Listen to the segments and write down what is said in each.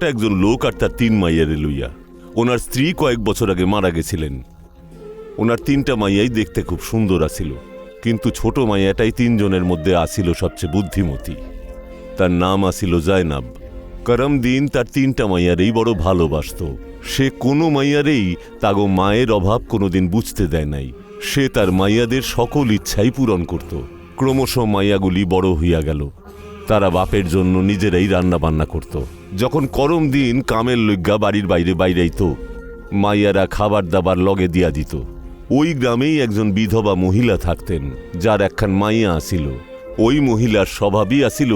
গল্পটা একজন লোক আর তার তিন মাইয়ারে লইয়া। ওনার স্ত্রী কয়েক বছর আগে মারা গেছিলেন। ওনার তিনটা মাইয়াই দেখতে খুব সুন্দর আছিল, কিন্তু ছোট মাইয়াটাই তিনজনের মধ্যে আসিল সবচেয়ে বুদ্ধিমতী। তার নাম আসিল জায়নাব। করম দিন তার তিনটা মাইয়ারেই বড় ভালোবাসত। সে কোনো মাইয়ারেই তাগো মায়ের অভাব কোনোদিন বুঝতে দেয় নাই। সে তার মাইয়াদের সকল ইচ্ছাই পূরণ করত। ক্রমশ মাইয়াগুলি বড় হইয়া গেল। তারা বাপের জন্য নিজেরাই রান্না বান্না করত। যখন করম দিন কামের লজ্ঞা বাড়ির বাইরে বাইরাইত, মাইয়ারা খাবার দাবার লগে দিয়া দিত। ওই গ্রামেই একজন বিধবা মহিলা থাকতেন, যার একখান মাইয়া আসিল ওই মহিলার স্বভাবই আসিল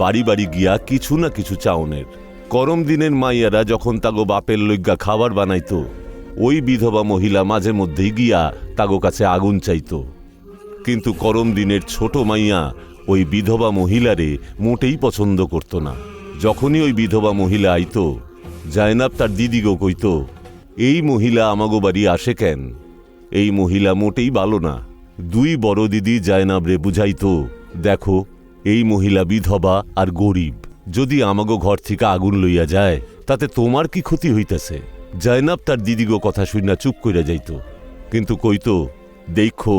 বাড়ি বাড়ি গিয়া কিছু না কিছু চাওনের করম দিনের মাইয়ারা যখন তাগো বাপের লজ্ঞা খাবার বানাইত, ওই বিধবা মহিলা মাঝে মধ্যেই গিয়া তাগো কাছে আগুন চাইত। কিন্তু করম দিনের ছোট মাইয়া ওই বিধবা মহিলারে মোটেই পছন্দ করত না। যখনই ওই বিধবা মহিলা আইত জায়নাব তার দিদিগো কইত, এই মহিলা আমাগো বাড়ি আসে কেন? এই মহিলা মোটেই ভালো না। দুই বড় দিদি জায়নাবরে বুঝাইত, দেখো, এই মহিলা বিধবা আর গরিব। যদি আমাগো ঘর থেকে আগুন লইয়া যায়, তাতে তোমার কি ক্ষতি হইতেছে? জায়নাব তার দিদিগো কথা শুনিয়া চুপ কইরা যাইত। কিন্তু কইত, দেখো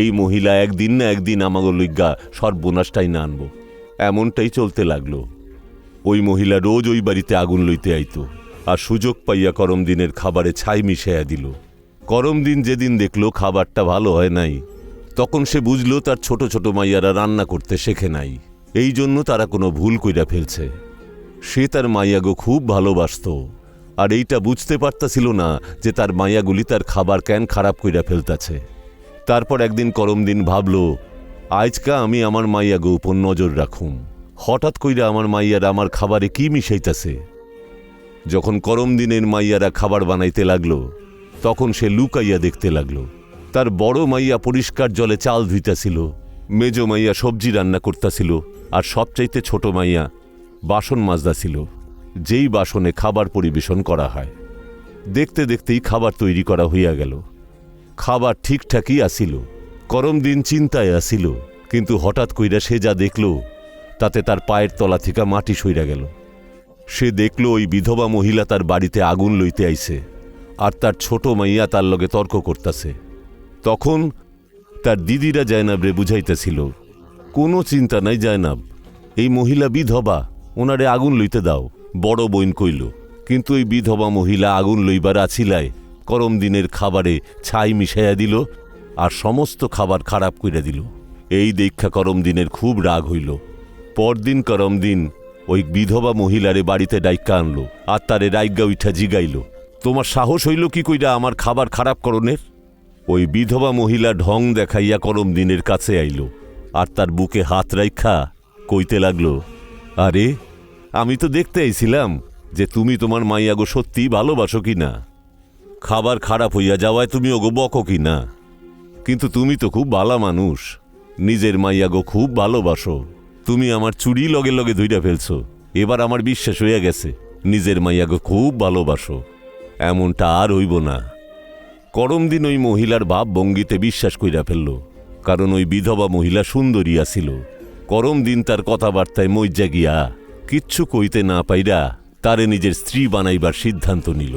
এই মহিলা একদিন না একদিন আমাগো লইগা সর্বনাশটাই না আনব। এমনটাই চলতে লাগল। ওই মহিলা রোজ ওই বাড়িতে আগুন লইতে আইতো আর সুযোগ পাইয়া করম দিনের খাবারে ছাই মিশাইয়া দিল। করম দিন যেদিন দেখল খাবারটা ভালো হয় নাই, তখন সে বুঝলো তার ছোট ছোট মাইয়ারা রান্না করতে শেখে নাই। এই জন্য তারা কোনো ভুল কইরা ফেলছে। সে তার মাইয়াগো খুব ভালোবাসত আর এইটা বুঝতে পারতাছিল না যে তার মাইয়াগুলি তার খাবার ক্যান খারাপ কইরা ফেলতাছে। তারপর একদিন করম দিন ভাবল, আজকা আমি আমার মাইয়াগো উপর নজর রাখুম। হঠাৎ কইরা আমার মাইয়ারা আমার খাবারে কি মিশাইতাছে? যখন করম দিনের মাইয়ারা খাবার বানাইতে লাগল, তখন সে লুকাইয়া দেখতে লাগল। তার বড় মাইয়া পরিষ্কার জলে চাল ধুইতাছিল, মেজ মাইয়া সবজি রান্না করতাছিল, আর সবচাইতে ছোট মাইয়া বাসন মাজদাছিল যেই বাসনে খাবার পরিবেশন করা হয়। দেখতে দেখতেই খাবার তৈরি করা হইয়া গেল। খাবার ঠিকঠাকই আসিল। করম দিন চিন্তায় আসিল, কিন্তু হঠাৎ কইরা সে যা দেখল, তাতে তার পায়ের তলা থেকে মাটি সইরা গেল। সে দেখল ওই বিধবা মহিলা তার বাড়িতে আগুন লইতে আইছে, আর তার ছোট মাইয়া তার লগে তর্ক করতাছে। তখন তার দিদিরা জায়নাবরে বুঝাইতেছিল, কোনো চিন্তা নাই জায়নাব, এই মহিলা বিধবা, ওনারে আগুন লইতে দাও বড় বইন কইল। কিন্তু ওই বিধবা মহিলা আগুন লইবার আছিলায় করম দিনের খাবারে ছাই মিশাইয়া দিল আর সমস্ত খাবার খারাপ কইরা দিল। এই দীক্ষা করম দিনের খুব রাগ হইল। পরদিন করম দিন ওই বিধবা মহিলারে বাড়িতে ডাইকা আনলো, আর তারে রাইগা উঠা জিগাইল। তোমার সাহস হইল কি কইরা আমার খাবার খারাপ করণের? ওই বিধবা মহিলা ঢং দেখাইয়া করম দিনের কাছে আইল, আর তার বুকে হাত রাইখা কইতে লাগল, আরে, আমি তো দেখতে আইছিলাম যে তুমি তোমার মাইয়াগো সত্যি ভালোবাসো কি না খাবার খারাপ হইয়া যাওয়ায় তুমি ওগো বকো কি না কিন্তু তুমি তো খুব ভালা মানুষ। নিজের মাইয়াগো খুব ভালোবাসো। তুমি আমার চুরি লগে লগে ধুইরা ফেলছো। এবার আমার বিশ্বাস হইয়া গেছে, নিজের মাইয়াগো খুব ভালোবাসো। এমনটা আর হইব না। করম দিন ওই মহিলার বাপ ভঙ্গিতে বিশ্বাস কইরা ফেলল, কারণ ওই বিধবা মহিলা সুন্দরী আছিল। করম দিন তার কথাবার্তায় মজ্জা গিয়া, কিচ্ছু কইতে না পাইরা তারে নিজের স্ত্রী বানাইবার সিদ্ধান্ত নিল।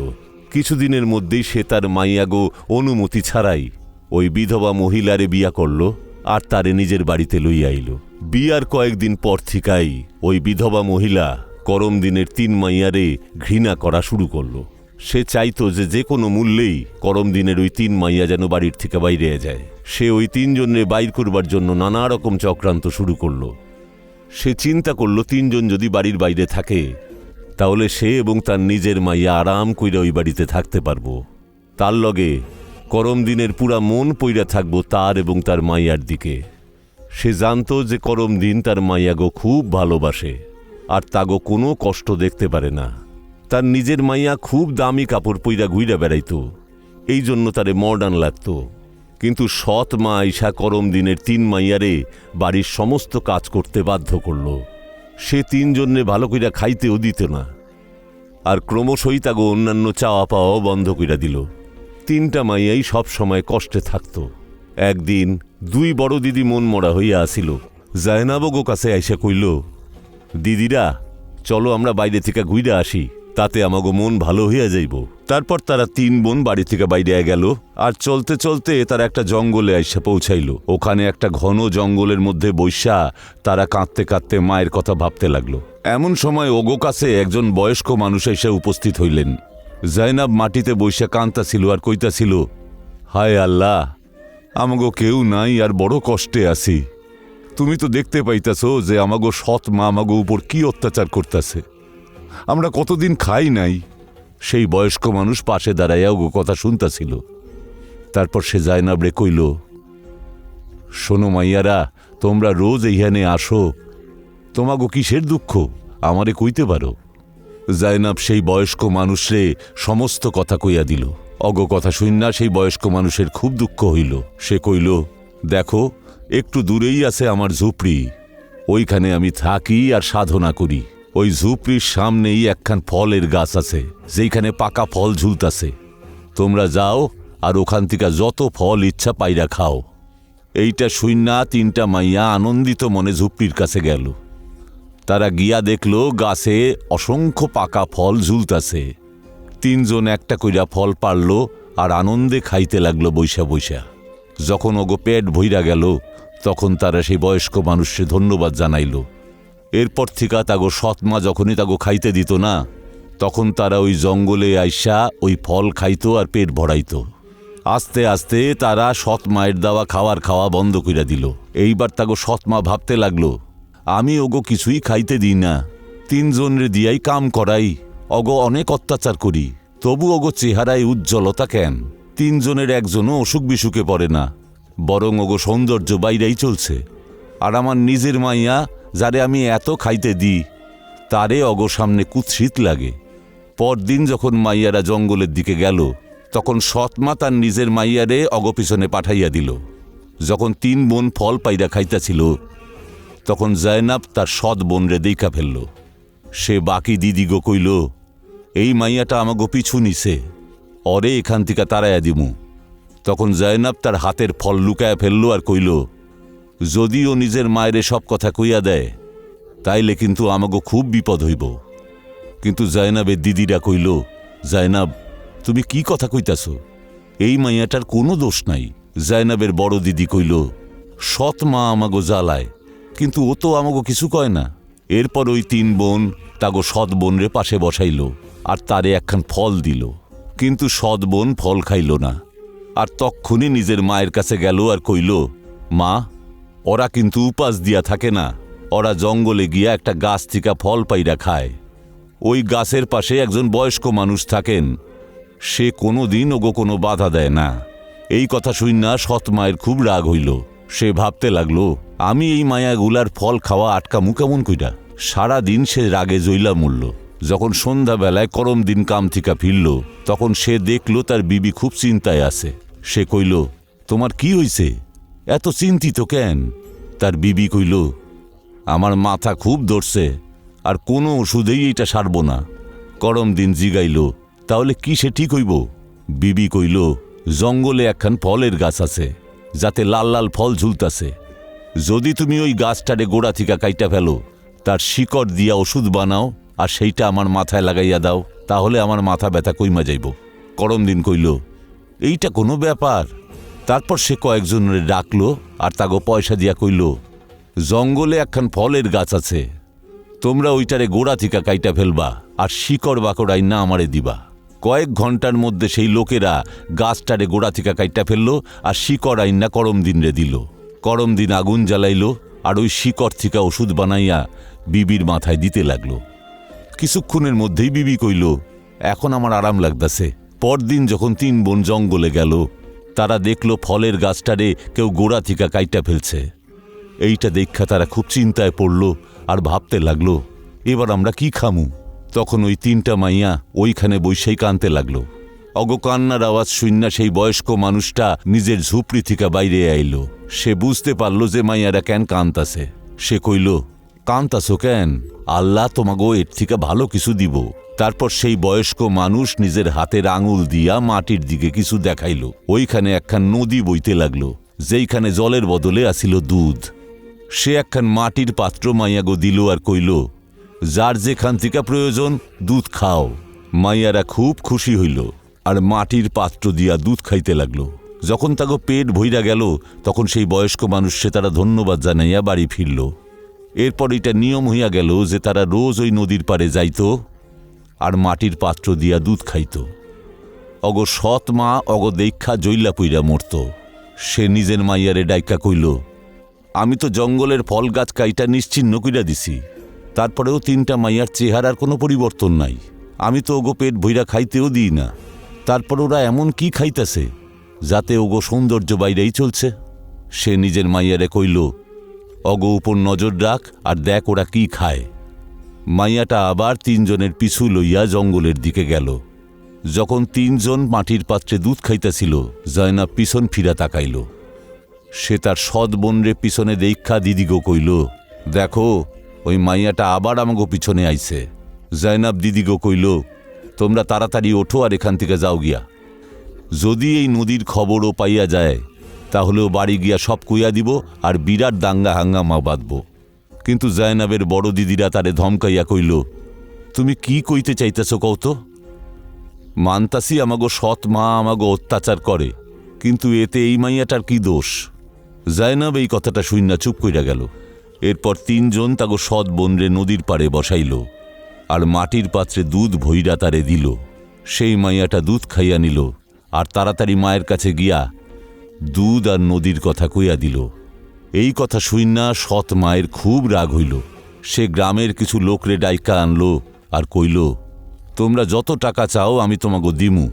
কিছুদিনের মধ্যেই সে তার মাইয়াগো অনুমতি ছাড়াই ওই বিধবা মহিলারে বিয়া করল আর তারে নিজের বাড়িতে লইয়া আইল। বিয়ার কয়েকদিন পর থিকাই ওই বিধবা মহিলা করম দিনের তিন মাইয়ারে ঘৃণা করা শুরু করল। সে চাইতো যে যে কোনো মূল্যেই করম দিনের ওই তিন মাইয়া যেন বাড়ির থেকে বাইরে যায়। সে ওই তিনজনে বাইর করবার জন্য নানা রকম চক্রান্ত শুরু করল। সে চিন্তা করল, তিনজন যদি বাড়ির বাইরে থাকে তাহলে সে এবং তার নিজের মাইয়া আরাম কইরা ওই বাড়িতে থাকতে পারব। তার লগে করম দিনের পুরা মন পইরা থাকব তার এবং তার মাইয়ার দিকে। সে জানতো যে করম দিন তার মাইয়াগো খুব ভালোবাসে, আর তাগো কোনো কষ্ট দেখতে পারে না। তার নিজের মাইয়া খুব দামি কাপড় পইরা ঘুইরা বেড়াইত, এই জন্য তারে মডার্ন লাগতো। কিন্তু সৎ মা আইসা করম দিনের তিন মাইয়ারে বাড়ির সমস্ত কাজ করতে বাধ্য করল। সে তিনজনে ভালো কইরা খাইতেও দিত না। আর ক্রমশই তাগো অন্যান্য চাওয়া পাওয়াও বন্ধ কইরা দিল। তিনটা মাইয়াই সব সময় কষ্টে থাকত। একদিন দুই বড় দিদি মন মরা হইয়া আসিল। জায়নাবগো কাছে আইসা কইল, দিদিরা, চলো আমরা বাইরে থেকে ঘুরে আসি। তাতে আমাগো মন ভালো হইয়া যাইব। তারপর তারা তিন বোন বাড়ি থেকে বাইরে গেল, আর চলতে চলতে তারা একটা জঙ্গলে আইসা পৌঁছাইল। ওখানে একটা ঘন জঙ্গলের মধ্যে বৈশা তারা কাঁদতে কাঁদতে মায়ের কথা ভাবতে লাগল। এমন সময় ওগো কাছে একজন বয়স্ক মানুষ এসে উপস্থিত হইলেন। জাইনাব মাটিতে বৈশা কান্তাছিল আর কইতাছিল, হায় আল্লাহ, আমাগো কেউ নাই আর বড় কষ্টে আছি। তুমি তো দেখতে পাইতাছো যে আমাগো সৎ মা আমাগো উপর কি অত্যাচার করতেছে। আমরা কতদিন খাই নাই। সেই বয়স্ক মানুষ পাশে দাঁড়াইয়া ওগো কথা শুনতাছিল। তারপর সে জায়নাবরে কইল, শোনো মাইয়ারা, তোমরা রোজ এইখানে আসো। তোমাগো কিসের দুঃখ? আমারে কইতে পারো? জায়নাব সেই বয়স্ক মানুষরে সমস্ত কথা কইয়া দিল। অগ কথা শুননা সেই বয়স্ক মানুষের খুব দুঃখ হইল। সে কইল, দেখো, একটু দূরেই আছে আমার ঝুপড়ি। ওইখানে আমি থাকি আর সাধনা করি। ওই ঝুপড়ির সামনেই একখান ফলের গাছ আছে, যেইখানে পাকা ফল ঝুলতাছে। তোমরা যাও আর ওখান থেকে যত ফল ইচ্ছা পাইরা খাও। এইটা শুইনা তিনটা মাইয়া আনন্দিত মনে ঝুপড়ির কাছে গেল। তারা গিয়া দেখল গাছে অসংখ্য পাকা ফল ঝুলতাছে। তিনজন একটা কইরা ফল পারল আর আনন্দে খাইতে লাগল বৈশা বৈশা। যখন ওগো পেট ভইরা গেল, তখন তারা সেই বয়স্ক মানুষকে ধন্যবাদ জানাইল। এরপর থেকে তাগো সৎমা যখনই তাগো খাইতে দিত না, তখন তারা ওই জঙ্গলে আইসা ওই ফল খাইতো আর পেট ভরাইতো। আস্তে আস্তে তারা সৎ মায়ের দেওয়া খাওয়ার খাওয়া বন্ধ কইরা দিল। এইবার তাগো সৎ ভাবতে লাগল, আমি ওগো কিছুই খাইতে দিই না। তিনজনের দিয়াই কাম করাই, অগো অনেক অত্যাচার করি। তবু ওগো চেহারায় উজ্জ্বলতা কেন? তিনজনের একজনও অসুখ বিসুখে পড়ে না। বরং ওগো সৌন্দর্য বাইরেই চলছে। আর আমার নিজের মাইয়া যারে আমি এত খাইতে দিই, তারে অগো সামনে কুৎসিত লাগে। পরদিন যখন মাইয়ারা জঙ্গলের দিকে গেল, তখন সৎমা তার নিজের মাইয়ারে অগ পিছনে পাঠাইয়া দিল। যখন তিন বোন ফল পাইরা খাইতাছিল, তখন জয়নাব তার সৎ বোনরে দেখা ফেলল। সে বাকি দিদি গো কইল, এই মাইয়াটা আমাগো পিছু নিছে, অরে এখান থেকে তাড়াইয়া দিমু। তখন জয়নাব তার হাতের ফল লুকায়া ফেলল আর কইল যদিও নিজের মায়েরে সব কথা কইয়া দেয়, তাইলে কিন্তু আমাগো খুব বিপদ হইব। কিন্তু জয়নাবের দিদিরা কইল জয়নাব তুমি কি কথা কইতাছ? এই মাইয়াটার কোনো দোষ নাই। জয়নাবের বড় দিদি কইল, সৎ মা আমাগো জ্বালায়, কিন্তু ও তো আমাগো কিছু কয় না। এরপর ওই তিন বোন তাগো সৎ বোনরে পাশে বসাইল, আর তারে একখান ফল দিল। কিন্তু সৎ বোন ফল খাইল না, আর তক্ষুনি নিজের মায়ের কাছে গেল আর কইল, মা ওরা কিন্তু উপাস দিয়া থাকে না। ওরা জঙ্গলে গিয়া একটা গাছ থেকে ফল পাইরা খায়। ওই গাছের পাশে একজন বয়স্ক মানুষ থাকেন। সে কোনো দিন ওগো কোনো বাধা দেয় না। এই কথা শুননা সৎ মায়ের খুব রাগ হইল। সে ভাবতে লাগল, আমি এই মায়াগুলার ফল খাওয়া আটকামু কেমন কইরা? সারা দিন সে রাগে জইলা মূল্য যখন সন্ধ্যাবেলায় করম দিন কাম থিকা ফিরল, তখন সে দেখল তার বিবি খুব চিন্তায় আছে। সে কইল, তোমার কি হইছে? এত চিন্তিত কেন? তার বিবি কইল, আমার মাথা খুব ধরছে, আর কোনো ওষুধেই এটা সারব না। করম দিন জিগাইল, তাহলে কি সে ঠিক হইব? বিবি কইল, জঙ্গলে একখান ফলের গাছ আছে, যাতে লাল লাল ফল ঝুলতাছে। যদি তুমি ওই গাছটারে গোড়া থিকা কাইটা ফেলো, তার শিকড় দিয়া ওষুধ বানাও, আর সেইটা আমার মাথায় লাগাইয়া দাও, তাহলে আমার মাথা ব্যথা কইমা যাইব। করম দিন কইল, এইটা কোনো ব্যাপার? তারপর সে কয়েকজনের ডাকলো আর তাগো পয়সা দিয়া কইল, জঙ্গলে একখান ফলের গাছ আছে, তোমরা ওইটারে গোড়া থিকা কাইটা ফেলবা আর শিকড় বাকড় আইনা আমারে দিবা। কয়েক ঘণ্টার মধ্যে সেই লোকেরা গাছটারে গোড়া থিকা কাইটা ফেলল আর শিকড় আইনা করম দিন রে দিল। করম দিন আগুন জ্বালাইল আর ওই শিকড় থিকা ওষুধ বানাইয়া বিবির মাথায় দিতে লাগল। কিছুক্ষণের মধ্যেই বিবি কইল, এখন আমার আরাম লাগতাছে। পরদিন যখন তিন বোন জঙ্গলে গেল তারা দেখল ফলের গাছটারে কেউ গোড়া থিকা কাইটা ফেলছে। এইটা দেখা তারা খুব চিন্তায় পড়ল আর ভাবতে লাগল, এবার আমরা কি খামু? তখন ওই তিনটা মাইয়া ওইখানে বৈশাই কানতে লাগল। অগকান্নার আওয়াজ শুননা সেই বয়স্ক মানুষটা নিজের ঝুপড়ি থেকে বাইরে আইল। সে বুঝতে পারল যে মাইয়ারা কেন কান্তাছে। সে কইল কান্তাছো কেন আল্লাহ তোমাগো এর থেকে ভালো কিছু দিব। তারপর সেই বয়স্ক মানুষ নিজের হাতের আঙুল দিয়া মাটির দিকে কিছু দেখাইল। ওইখানে একখান নদী বইতে লাগল, যেইখানে জলের বদলে আসিল দুধ। সে একখান মাটির পাত্র মাইয়াগো দিল আর কইল, যার যেখান থেকে প্রয়োজন দুধ খাও। মাইয়ারা খুব খুশি হইল আর মাটির পাত্র দিয়া দুধ খাইতে লাগল। যখন তাকে পেট ভইরা গেল, তখন সেই বয়স্ক মানুষ সে তারা ধন্যবাদ জানাইয়া বাড়ি ফিরল। এরপর এটা নিয়ম হইয়া গেল যে তারা রোজ ওই নদীর পাড়ে যাইত আর মাটির পাত্র দিয়া দুধ খাইত। অগ সৎ মা অগ দেখা জৈলা পুইরা মরত। সে নিজের মাইয়ারে ডাইকা কইল, আমি তো জঙ্গলের ফল গাছ কাইটা নিশ্চিন্ন কইরা দিছি। তারপরেও তিনটা মাইয়ার চেহারার কোনো পরিবর্তন নাই। আমি তো ওগো পেট ভইরা খাইতেও দিই না। তারপর ওরা এমন কি খাইতেছে যাতে ওগো সৌন্দর্য বাইরেই চলছে? সে নিজের মাইয়ারে কইল অগ নজর রাখ আর দেখ ওরা কি খায়। মাইয়াটা আবার তিনজনের পিছু লইয়া জঙ্গলের দিকে গেল। যখন তিনজন মাটির পাত্রে দুধ খাইতেছিল, জয়নাব পিছন ফিরা তাকাইল। সে তার সৎ বোনরে পিছনে দেখা দিদিগো কইল, দেখো, ওই মাইয়াটা আবার আমাগো পিছনে আইছে। জয়নাব দিদিগো কইল, তোমরা তাড়াতাড়ি ওঠো আর এখান থেকে যাও গিয়া। যদি এই নদীর খবরও পাইয়া যায় তাহলেও বাড়ি গিয়া সব কুইয়া দিব আর বিরাট দাঙ্গা হাঙ্গামা বাঁধব। কিন্তু জয়নাবের বড় দিদিরা তারে ধমকাইয়া কইল, তুমি কি কইতে চাইতেছ কৌতো মানতাসি আমাগো সৎ মা আমাগো অত্যাচার করে, কিন্তু এতে এই মাইয়াটার কি দোষ? জায়নাব এই কথাটা শুইনা চুপ কইরা গেল। এরপর তিনজন তাগো সৎ বোনরে নদীর পাড়ে বসাইল আর মাটির পাত্রে দুধ ভৈরা তারে দিল। সেই মাইয়াটা দুধ খাইয়া নিল আর তাড়াতাড়ি মায়ের কাছে গিয়া দুধ আর নদীর কথা কইয়া দিল। এই কথা শুইনা সৎ মায়ের খুব রাগ হইল। সে গ্রামের কিছু লোকরে ডাইকা আনল আর কইল, তোমরা যত টাকা চাও আমি তোমাগো দিমু,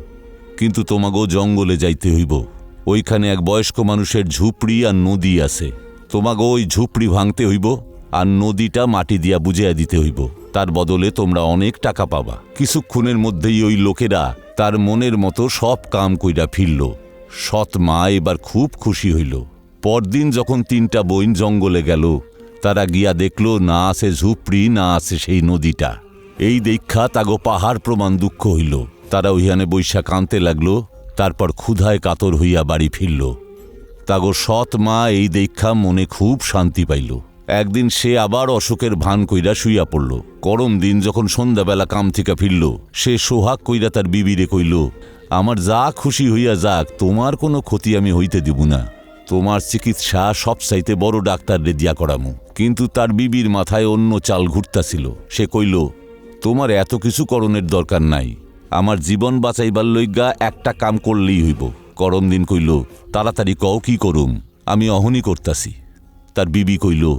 কিন্তু তোমাগো জঙ্গলে যাইতে হইব। ওইখানে এক বয়স্ক মানুষের ঝুপড়ি আর নদী আছে। তোমাগো ওই ঝুপড়ি ভাঙতে হইব আর নদীটা মাটি দিয়া বুঝিয়া দিতে হইব। তার বদলে তোমরা অনেক টাকা পাবা। কিছুক্ষণের মধ্যেই ওই লোকেরা তার মনের মতো সব কাম কইরা ফিরল। সৎ মা এবার খুব খুশি হইল। পরদিন যখন তিনটা বইন জঙ্গলে গেল, তারা গিয়া দেখল, না আছে ঝুপড়ি, না আছে সেই নদীটা। এই দীক্ষা তাগো পাহাড় প্রমাণ দুঃখ হইল। তারা ওইখানে বৈশা কানতে লাগল, তারপর ক্ষুধায় কাতর হইয়া বাড়ি ফিরল। তাগো সৎ মা এই দীক্ষা মনে খুব শান্তি পাইল। একদিন সে আবার অশোকের ভান কইরা শুইয়া পড়ল। করম দিন যখন সন্ধ্যাবেলা কাম থেকে ফিরল, সে সোহাগ কইরা তার বিবিরে কইল আমার যা খুশি হইয়া যাক, তোমার কোনো ক্ষতি আমি হইতে দিব না। তোমার চিকিৎসা সব সবচাইতে বড় ডাক্তাররে দিয়া করামু। কিন্তু তার বিবির মাথায় অন্য চাল ঘুরতাছিল। সে কইল, তোমার এত কিছু করণের দরকার নাই। আমার জীবন বাঁচাইবার লইগা একটা কাম করলেই হইব। করম দিন কইল, তাড়াতাড়ি কও কি করুম? আমি অহনি করতাছি। তার বিবি কইল,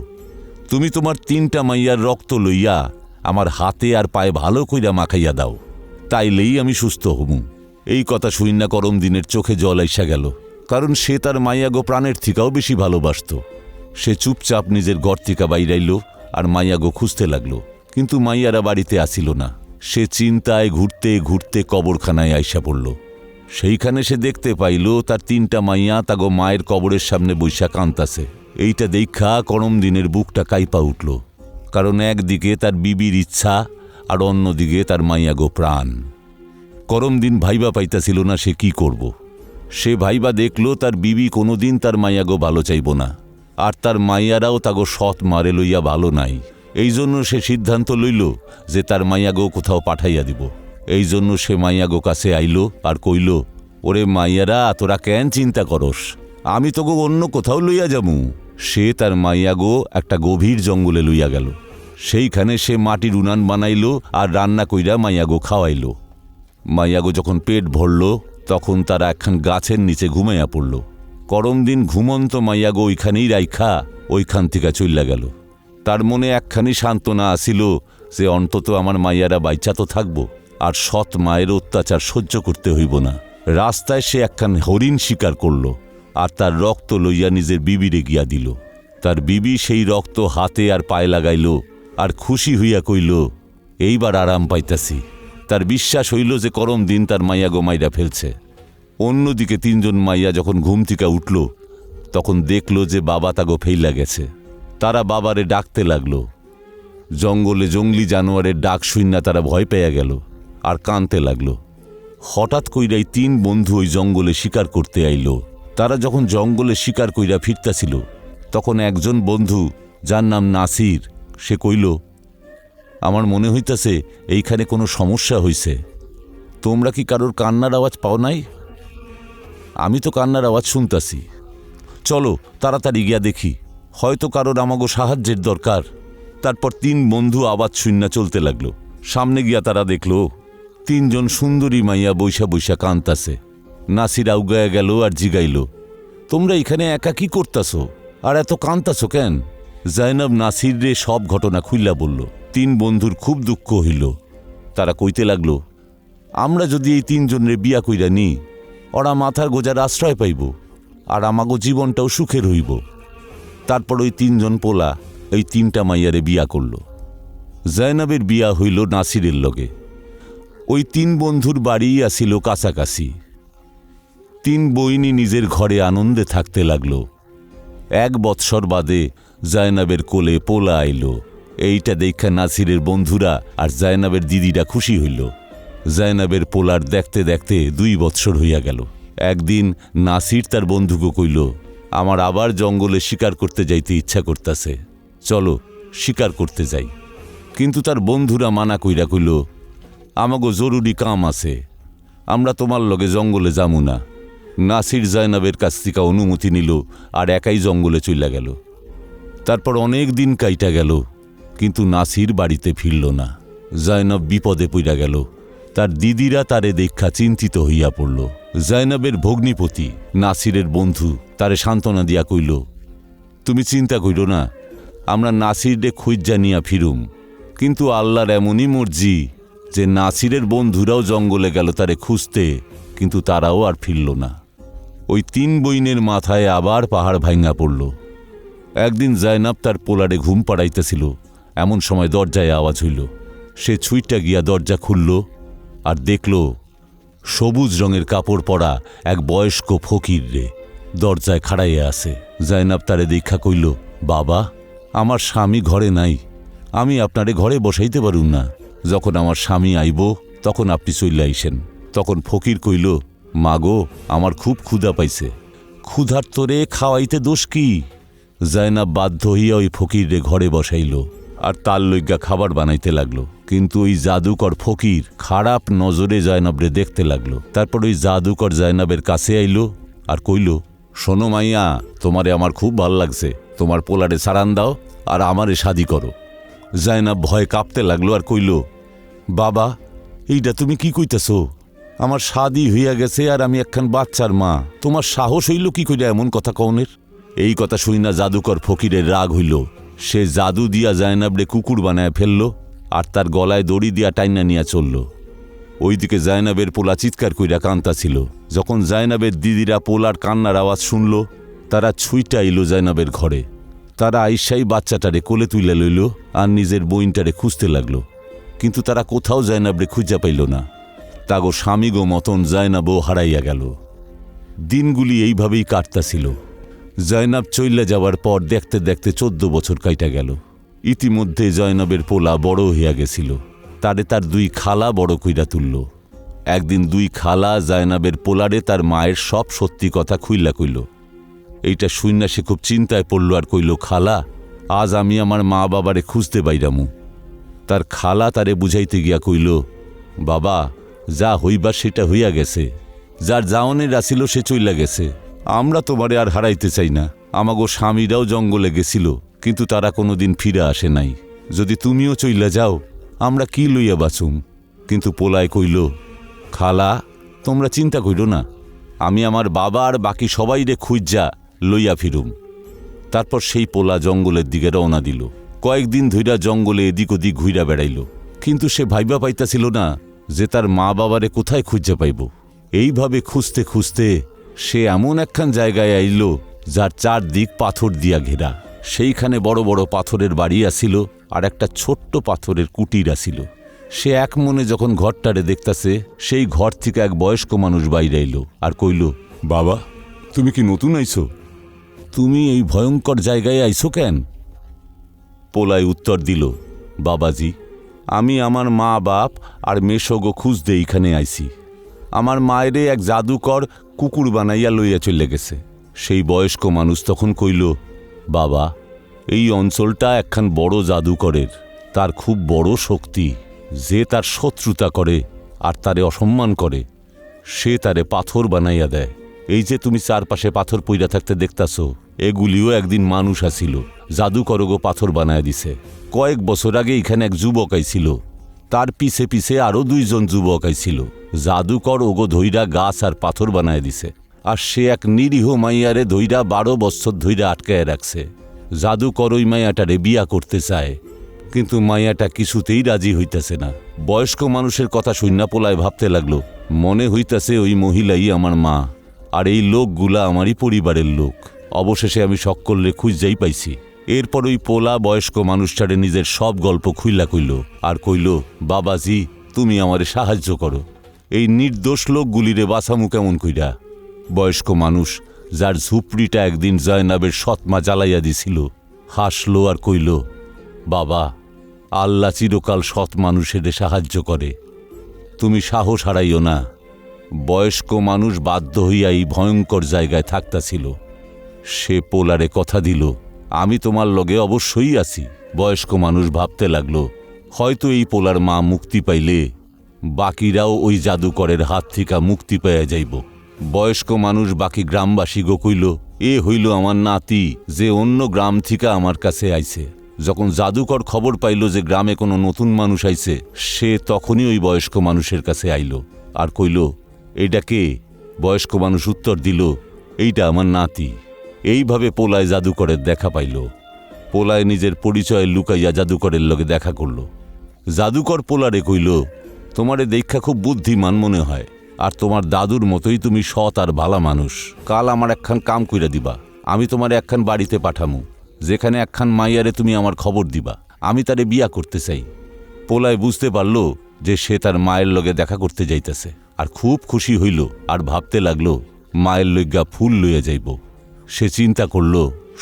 তুমি তোমার তিনটা মাইয়ার রক্ত লইয়া আমার হাতে আর পায়ে ভালো কইরা মাখাইয়া দাও। তাইলেই আমি সুস্থ হমু। এই কথা শুইনা করম দিনের চোখে জল আইসা গেল। কারণ সে তার মাইয়াগো প্রাণের থিকাও বেশি ভালোবাসত। সে চুপচাপ নিজের ঘর থেকে বাইরাইল আর মাইয়াগো খুঁজতে লাগল। কিন্তু মাইয়ারা বাড়িতে আসিল না। সে চিন্তায় ঘুরতে ঘুরতে কবরখানায় আইসা পড়ল। সেইখানে সে দেখতে পাইল তার তিনটা মাইয়া তাগো মায়ের কবরের সামনে বৈশা কান্তাছে এইটা দেখা করম দিনের বুকটা কাইপা উঠল। কারণ একদিকে তার বিবির ইচ্ছা আর অন্যদিকে তার মাইয়াগো প্রাণ। করম দিন ভাইবা পাইতাছিল না সে কি করব। সে ভাইবা দেখল তার বিবি কোনোদিন তার মাইয়াগো ভালো চাইব না, আর তার মাইয়ারাও তাগো সৎ মারে লইয়া ভালো নাই। এই জন্য সে সিদ্ধান্ত লইল যে তার মাইয়াগো কোথাও পাঠাইয়া দিব। এই জন্য সে মাইয়াগো কাছে আইল আর কইল, ওরে মাইয়ারা, তোরা কেন চিন্তা করস? আমি তোকে অন্য কোথাও লইয়া যামু। সে তার মাইয়াগো একটা গভীর জঙ্গলে লইয়া গেল। সেইখানে সে মাটির উনান বানাইল আর রান্না কইরা মাইয়াগো খাওয়াইল। মাইয়াগো যখন পেট ভরল, তখন তারা একখান গাছের নিচে ঘুমাইয়া পড়ল। করম দিন ঘুমন্ত মাইয়াগো ওইখানেই রাইখা, ওইখান থেকে চইল্লা গেল। তার মনে একখানি সান্ত্বনা আসিল যে, অন্তত আমার মাইয়ারা বাইচা তো থাকব, আর সৎ মায়ের অত্যাচার সহ্য করতে হইব না। রাস্তায় সে একখান হরিণ শিকার করল, আর তার রক্ত লইয়া নিজের বিবিরে গিয়া দিল। তার বিবি সেই রক্ত হাতে আর পায়ে লাগাইল, আর খুশি হইয়া কইল, এইবার আরাম পাইতাছি। তার বিশ্বাস হইল যে করম দিন তার মাইয়া গোমাইরা ফেলছে। অন্যদিকে তিনজন মাইয়া যখন ঘুম থেকে উঠল, তখন দেখল যে বাবা তাগো ফেইলা গেছে। তারা বাবারে ডাকতে লাগল। জঙ্গলে জঙ্গলি জানোয়ারের ডাক শুইনা তারা ভয় পেয়ে গেল আর কাঁদতে লাগল। হঠাৎ কইরাই তিন বন্ধু ওই জঙ্গলে শিকার করতে আইল। তারা যখন জঙ্গলে শিকার কইরা ফিরতাছিল, তখন একজন বন্ধু, যার নাম নাসির, সে কইল আমার মনে হইতাছে, এইখানে কোনো সমস্যা হইছে। তোমরা কি কারোর কান্নার আওয়াজ পাও নাই? আমি তো কান্নার আওয়াজ শুনতাছি। চলো, তাড়াতাড়ি গিয়া দেখি। হয়তো কারোর আমাগো সাহায্যের দরকার। তারপর তিন বন্ধু আওয়াজ শূন্য চলতে লাগল। সামনে গিয়া তারা দেখল, তিনজন সুন্দরী মাইয়া বৈশা বৈশা কান্তাছে। নাসির আউগায়া গেল আর জিগাইল, তোমরা এখানে একা কি করতাছো? আর এত কান্তাছো কেন? জাইনব নাসির রে সব ঘটনা খুইল্লা বলল। তিন বন্ধুর খুব দুঃখ হইল। তারা কইতে লাগল, আমরা যদি এই তিনজনের বিয়া কইরা নি, ওরা মাথার গোজার আশ্রয় পাইব, আর আমাগো জীবনটাও সুখের হইব। তারপর ওই তিনজন পোলা এই তিনটা মাইয়ারে বিয়া করল। জয়নাবের বিয়া হইল নাসিরের লগে। ওই তিন বন্ধুর বাড়ি আসিল কাছাকাছি। তিন বইনি নিজের ঘরে আনন্দে থাকতে লাগল। এক বৎসর বাদে জয়নাবের কোলে পোলা আইল। এইটা দেখা নাসিরের বন্ধুরা আর জায়নাবের দিদিরা খুশি হইল। জায়নাবের পোলার দেখতে দেখতে দুই বৎসর হইয়া গেল। একদিন নাসির তার বন্ধুকে কইল, আমার আবার জঙ্গলে শিকার করতে যাইতে ইচ্ছা করতাছে। চলো, শিকার করতে যাই। কিন্তু তার বন্ধুরা মানা কইরা কইল, আমাগো জরুরি কাম আছে। আমরা তোমার লগে জঙ্গলে যামু না। নাসির জায়নাবের কাছ থেকে অনুমতি নিল আর একাই জঙ্গলে চইলা গেল। তারপর অনেক দিন কাইটা গেল। কিন্তু নাসির বাড়িতে ফিরল না। জায়নব বিপদে পইরা গেল। তার দিদিরা তারে দেখা চিন্তিত হইয়া পড়ল। জায়নবের ভগ্নিপতি, নাসিরের বন্ধু, তারে সান্ত্বনা দিয়া কইল, তুমি চিন্তা কইল না, আমরা নাসিরডে খুঁজা নিয়া ফিরুম। কিন্তু আল্লাহর এমনই মর্জি যে নাসিরের বন্ধুরাও জঙ্গলে গেল তারে খুঁজতে, কিন্তু তারাও আর ফিরল না। ওই তিন বইনের মাথায় আবার পাহাড় ভাঙ্গা পড়ল। একদিন জায়নাব তার পোলারে ঘুম পাড়াইতেছিল। এমন সময় দরজায় আওয়াজ হইল। সে ছুইটা গিয়া দরজা খুলল আর দেখল সবুজ রঙের কাপড় পরা এক বয়স্ক ফকির রে। দরজায় খাড়াইয়া আছে। জায়নাব তারে দীক্ষা কইল, বাবা, আমার স্বামী ঘরে নাই। আমি আপনারে ঘরে বসাইতে পারুম না। যখন আমার স্বামী আইব, তখন আপনি চইলে আইসেন। তখন ফকির কইল, মাগো, আমার খুব ক্ষুধা পাইছে। ক্ষুধার তোরে খাওয়াইতে দোষ কি? জায়নাব বাধ্য হইয়া ওই ফকিররে ঘরে বসাইল। আর তার লইগা খাবার বানাইতে লাগল। কিন্তু ওই জাদুকর ফকির খারাপ নজরে জয়নবরে দেখতে লাগল। তারপর ওই জাদুকর জয়নবের কাছে আইলো আর কইল, শোনো মাইয়া, তোমারে আমার খুব ভালো লাগছে। তোমার পোলারে সারান দাও আর আমারে শাদি করো। জায়নাব ভয় কাঁপতে লাগল আর কইল, বাবা এইটা তুমি কি কইতেছো? আমার শাদি হইয়া গেছে আর আমি একখান বাচ্চার মা। তোমার সাহস হইল কি কইরা এমন কথা কওনের? এই কথা শুই না জাদুকর ফকিরের রাগ হইল। সে জাদু দিয়া জায়নাবরে কুকুর বানায় ফেলল, আর তার গলায় দড়ি দিয়া টাইনা নিয়া চলল। ওইদিকে জায়নাবের পোলা চিৎকার কইরা কান্তা ছিল যখন জায়নাবের দিদিরা পোলার কান্নার আওয়াজ শুনল, তারা ছুইটা এলো জায়নাবের ঘরে। তারা আইসাই বাচ্চাটারে কোলে তুলে লইল, আর নিজের বইনটারে খুঁজতে লাগল। কিন্তু তারা কোথাও জায়নাবরে খুঁজা পাইল না। তাগো স্বামীগো মতন জায়নাবও হারাইয়া গেল। দিনগুলি এইভাবেই কাটতাছিল। জয়নাব চইল্লা যাওয়ার পর দেখতে দেখতে চোদ্দ বছর কাইটা গেল। ইতিমধ্যে জয়নবের পোলা বড় হইয়া গেছিল। তারে তার দুই খালা বড় কইরা তুলল। একদিন দুই খালা জায়নাবের পোলারে তার মায়ের সব সত্যি কথা খুইল্লা কইল। এইটা শুইনা সে খুব চিন্তায় পড়ল আর কইল, খালা, আজ আমি আমার মা বাবারে খুঁজতে বাইরামু। তার খালা তারে বুঝাইতে গিয়া কইল, বাবা, যা হইবার সেটা হইয়া গেছে। যার জাওনের আসিল সে চইলা গেছে। আমরা তোমারে আর হারাইতে চাই না। আমাগো স্বামীরাও জঙ্গলে গেছিল, কিন্তু তারা কোনোদিন ফিরে আসে নাই। যদি তুমিও চইলা যাও, আমরা কি লইয়া বাঁচুম? কিন্তু পোলায় কইল, খালা, তোমরা চিন্তা কইর না। আমি আমার বাবা আর বাকি সবাই রে খুঁজা লইয়া ফিরুম। তারপর সেই পোলা জঙ্গলের দিকে রওনা দিল। কয়েকদিন ধইরা জঙ্গলে এদিক ওদিক ঘুইরা বেড়াইল। কিন্তু সে ভাইবা পাইতাছিল না যে তার মা বাবারে কোথায় খুঁজে পাইব। এইভাবে খুঁজতে খুঁজতে সে এমন একখান জায়গায় আইল যার চারদিক পাথর দিয়া ঘেরা। সেইখানে বড় বড় পাথরের বাড়ি আসিল আর একটা ছোট্ট পাথরের কুটির আসিল। সে এক মনে যখন ঘরটারে দেখতাছে, সেই ঘর থেকে এক বয়স্ক মানুষ বাইরে এলো আর কইল, বাবা, তুমি কি নতুন আইছো? তুমি এই ভয়ঙ্কর জায়গায় আইছো কেন? পোলায় উত্তর দিল, বাবাজি, আমি আমার মা বাপ আর মেশোগো খুঁজতে এইখানে আইছি। আমার মায়েরে এক জাদুকর কুকুর বানাইয়া লইয়া চলে গেছে। সেই বয়স্ক মানুষ তখন কইল, বাবা, এই অঞ্চলটা একখান বড় জাদুকরের। তার খুব বড় শক্তি। যে তার শত্রুতা করে আর তারে অসম্মান করে, সে তারে পাথর বানাইয়া দেয়। এই যে তুমি চারপাশে পাথর পইরা থাকতে দেখতাছ, এগুলিও একদিন মানুষ আসিল। জাদুকরগো পাথর বানায় দিছে। কয়েক বছর আগে এখানে এক যুবক আইছিল। তার পিছে পিছে আরও দুইজন যুবক আইছিল। জাদুকর ওগো ধৈরা গাছ আর পাথর বানায় দিছে। আর সে এক নিরীহ মাইয়ারে ধৈরা বারো বছর ধৈরা আটকায় রাখছে। জাদুকর ওই মাইয়াটারে বিয়া করতে চায়। কিন্তু মাইয়াটা কিছুতেই রাজি হইতেছে না। বয়স্ক মানুষের কথা শূন্য পোলায় ভাবতে লাগল, মনে হইতাছে ওই মহিলাই আমার মা, আর এই লোকগুলা আমারই পরিবারের লোক। অবশেষে আমি সকলে খুঁজেই পাইছি। এরপর ওই পোলা বয়স্ক মানুষটারে নিজের সব গল্প খুইলা কইল আর কইল, বাবাজি, তুমি আমারে সাহায্য করো। এই নির্দোষ লোকগুলিরে বাঁচামু কেমন কইরা? বয়স্ক মানুষ, যার ঝুপড়িটা একদিন জয়নাবের সৎমা জ্বালাইয়া দিছিল, হাসলো আর কইল, বাবা, আল্লাহ চিরকাল সৎ মানুষের সাহায্য করে। তুমি সাহস হারাইও না। বয়স্ক মানুষ বাধ্য হইয়া এই ভয়ঙ্কর জায়গায় থাকতাছিল। সে পোলারে কথা দিল আমি তোমার লগে অবশ্যই আছি। বয়স্ক মানুষ ভাবতে লাগল, হয়তো এই পোলার মা মুক্তি পাইলে বাকিরাও ওই জাদুকরের হাত থেকে মুক্তি পেয়ে যাইব। বয়স্ক মানুষ বাকি গ্রামবাসী গো কইল, এ হইল আমার নাতি, যে অন্য গ্রাম থেকে আমার কাছে আইছে। যখন জাদুকর খবর পাইল যে গ্রামে কোনো নতুন মানুষ আইছে, সে তখনই ওই বয়স্ক মানুষের কাছে আইল আর কইল, এইটা কে? বয়স্ক মানুষ উত্তর দিল, এইটা আমার নাতি। এইভাবে পোলায় জাদুকরের দেখা পাইল। পোলায় নিজের পরিচয় লুকাইয়া জাদুকরের লগে দেখা করল। জাদুকর পোলারে কইল, তোমারে দেখা খুব বুদ্ধিমান মনে হয়, আর তোমার দাদুর মতোই তুমি সৎ আর ভালা মানুষ। কাল আমার একখান কাম কইরা দিবা, আমি তোমার একখান বাড়িতে পাঠামু, যেখানে একখান মাইয়ারে তুমি আমার খবর দিবা, আমি তারে বিয়া করতে চাই। পোলায় বুঝতে পারল যে সে তার মায়ের লগে দেখা করতে যাইতেছে, আর খুব খুশি হইল, আর ভাবতে লাগল, মায়ের লইগা ফুল লইয়া যাইব। সে চিন্তা করল,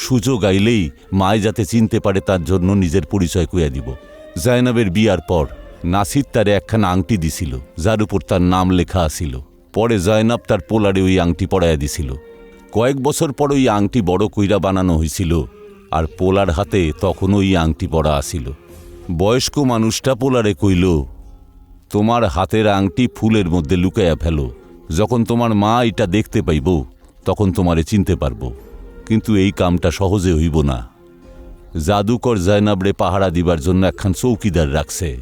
সুযোগ আইলেই মায় যাতে চিনতে পারে তার জন্য নিজের পরিচয় কুয়া দিব। জায়নাবের বিয়ার পর নাসির তারে একখানা আংটি দিছিল, যার উপর তার নাম লেখা আসিল পরে জয়নাব তার পোলারে ওই আংটি পরাইয়া দিছিল। কয়েক বছর পর ওই আংটি বড় কইরা বানানো হয়েছিল আর পোলার হাতে তখন ওই আংটি পরা আসিল বয়স্ক মানুষটা পোলারে কইল, তোমার হাতের আংটি ফুলের মধ্যে লুকাইয়া ফেলো, যখন তোমার মা এটা দেখতে পাইব তখন তোমারে চিনতে পারব। কিন্তু এই কামটা সহজে হইব না। জাদুকর জায়নাবরে পাহারা দিবার জন্য একখান চৌকিদার রাখছে,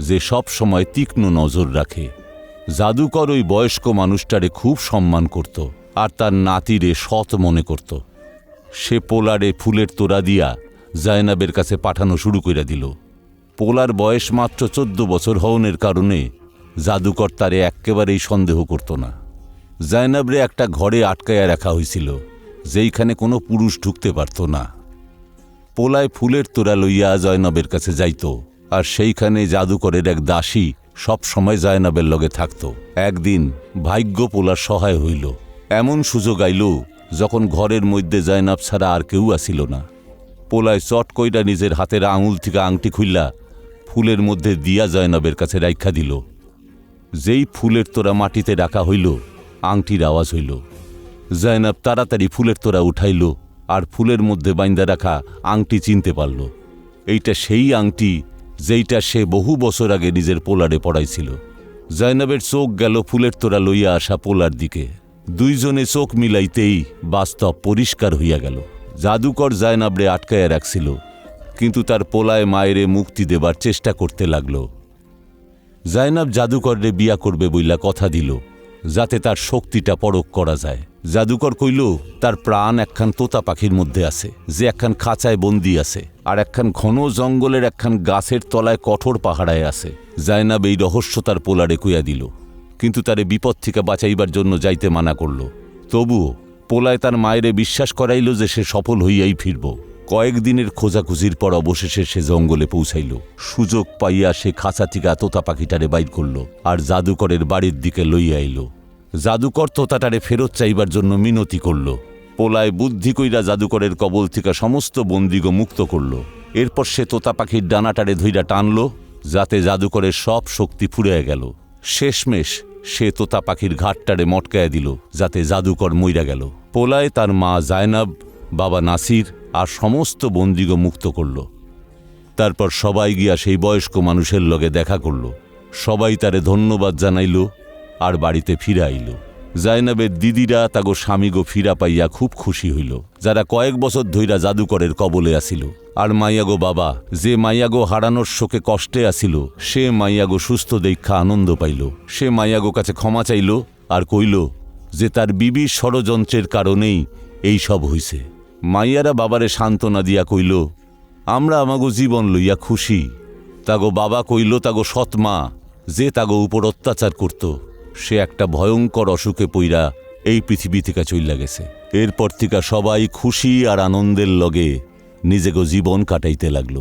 যে সব সময় তীক্ষ্ণ নজর রাখে। জাদুকর ওই বয়স্ক মানুষটারে খুব সম্মান করত, আর তার নাতিরে সৎ মনে করত। সে পোলারে ফুলের তোড়া দিয়া জায়নাবের কাছে পাঠানো শুরু করে দিল। পোলার বয়স মাত্র চোদ্দ বছর হওনের কারণে জাদুকর তারে এক্কেবারেই সন্দেহ করত না। জায়নাবরে একটা ঘরে আটকাইয়া রাখা হয়েছিল যেইখানে কোনো পুরুষ ঢুকতে পারত না। পোলায় ফুলের তোড়া লইয়া জয়নবের কাছে যাইত, আর সেইখানে জাদুকরের এক দাসী সব সময় জয়নবের লগে থাকত। একদিন ভাগ্য পোলার সহায় হইল। এমন সুযোগ আইল, যখন ঘরের মধ্যে জয়নাব ছাড়া আর কেউ আসিল না। পোলায় চট কইরা নিজের হাতের আঙুল থেকে আংটি খুললা ফুলের মধ্যে দিয়া জয়নবের কাছে রাইখা দিল। যেই ফুলের তোরা মাটিতে রাখা হইল আংটির আওয়াজ হইল। জয়নাব তাড়াতাড়ি ফুলের তোরা উঠাইল আর ফুলের মধ্যে বাইন্দা রাখা আংটি চিনতে পারল। এইটা সেই আংটি যেইটা সে বহু বছর আগে নিজের পোলারে পড়াইছিল। জয়নাবের চোখ গেল ফুলের তোরা লইয়া আসা পোলার দিকে। দুইজনে চোখ মিলাইতেই বাস্তব পরিষ্কার হইয়া গেল। জাদুকর জায়নাবরে আটকাইয়া রাখছিল, কিন্তু তার পোলায় মায়েরে মুক্তি দেবার চেষ্টা করতে লাগল। জায়নাব জাদুকররে বিয়া করবে বইলা কথা দিল। যাতে তার শক্তিটা পরক করা যায়। জাদুকর কইল, তার প্রাণ একখান তোতা পাখির মধ্যে আছে, যে একখান খাঁচায় বন্দি আছে, আর একখান ঘন জঙ্গলের একখান গাছের তলায় কঠোর পাহাড়ায় আছে। জায়নাব এই রহস্য তার পোলারে কুয়া দিল। কিন্তু তারে বিপদ থেকে বাঁচাইবার জন্য যাইতে মানা করল। তবুও পোলায় তার মায়েরে বিশ্বাস করাইল যে সে সফল হইয়াই ফিরব। কয়েকদিনের খোঁজাখুঁজির পর অবশেষে সে জঙ্গলে পৌঁছাইল। সুযোগ পাইয়া সে খাঁচা তোতা পাখিটারে বাইর করল আর জাদুকরের বাড়ির দিকে লইয়া এল। জাদুকর তোতাটারে ফেরত চাইবার জন্য মিনতি করল। পোলায় বুদ্ধি কইরা জাদুকরের কবল থেকে সমস্ত বন্দিগ মুক্ত করল। এরপর সে তোতা পাখির ডানাটারে ধইরা টানল, যাতে জাদুকরের সব শক্তি ফুরিয়ে গেল। শেষমেশ সে তোতা পাখির ঘাটটারে মটকায় দিল, যাতে জাদুকর মইরা গেল। পোলায় তার মা জায়নাব বাবা নাসির আর সমস্ত বন্দিগ মুক্ত করল। তারপর সবাই গিয়া সেই বয়স্ক মানুষের লগে দেখা করল। সবাই তারে ধন্যবাদ জানাইল আর বাড়িতে ফিরে আইল জাইনাবের দিদিরা তাগো স্বামীগো ফিরা পাইয়া খুব খুশি হইল, যারা কয়েক বছর ধইরা জাদুকরের কবলে আসিল আর মাইয়াগো বাবা, যে মাইয়াগো হারানোর শোকে কষ্টে আসিল সে মাইয়াগো সুস্থ দীক্ষা আনন্দ পাইল। সে মাইয়াগো কাছে ক্ষমা চাইল আর কইল যে তার বিবি ষড়যন্ত্রের কারণেই এই সব হইছে। মাইয়ারা বাবারে সান্ত্বনা দিয়া কইল, আমরা আমাগো জীবন লইয়া খুশি। তাগো বাবা কইল, তাগো সৎমা যে তাগো উপর অত্যাচার করত, সে একটা ভয়ঙ্কর অসুখে পইরা এই পৃথিবী থেকে চইলা গেছে। এরপর থেকে সবাই খুশি আর আনন্দের লগে নিজেকে জীবন কাটাইতে লাগল।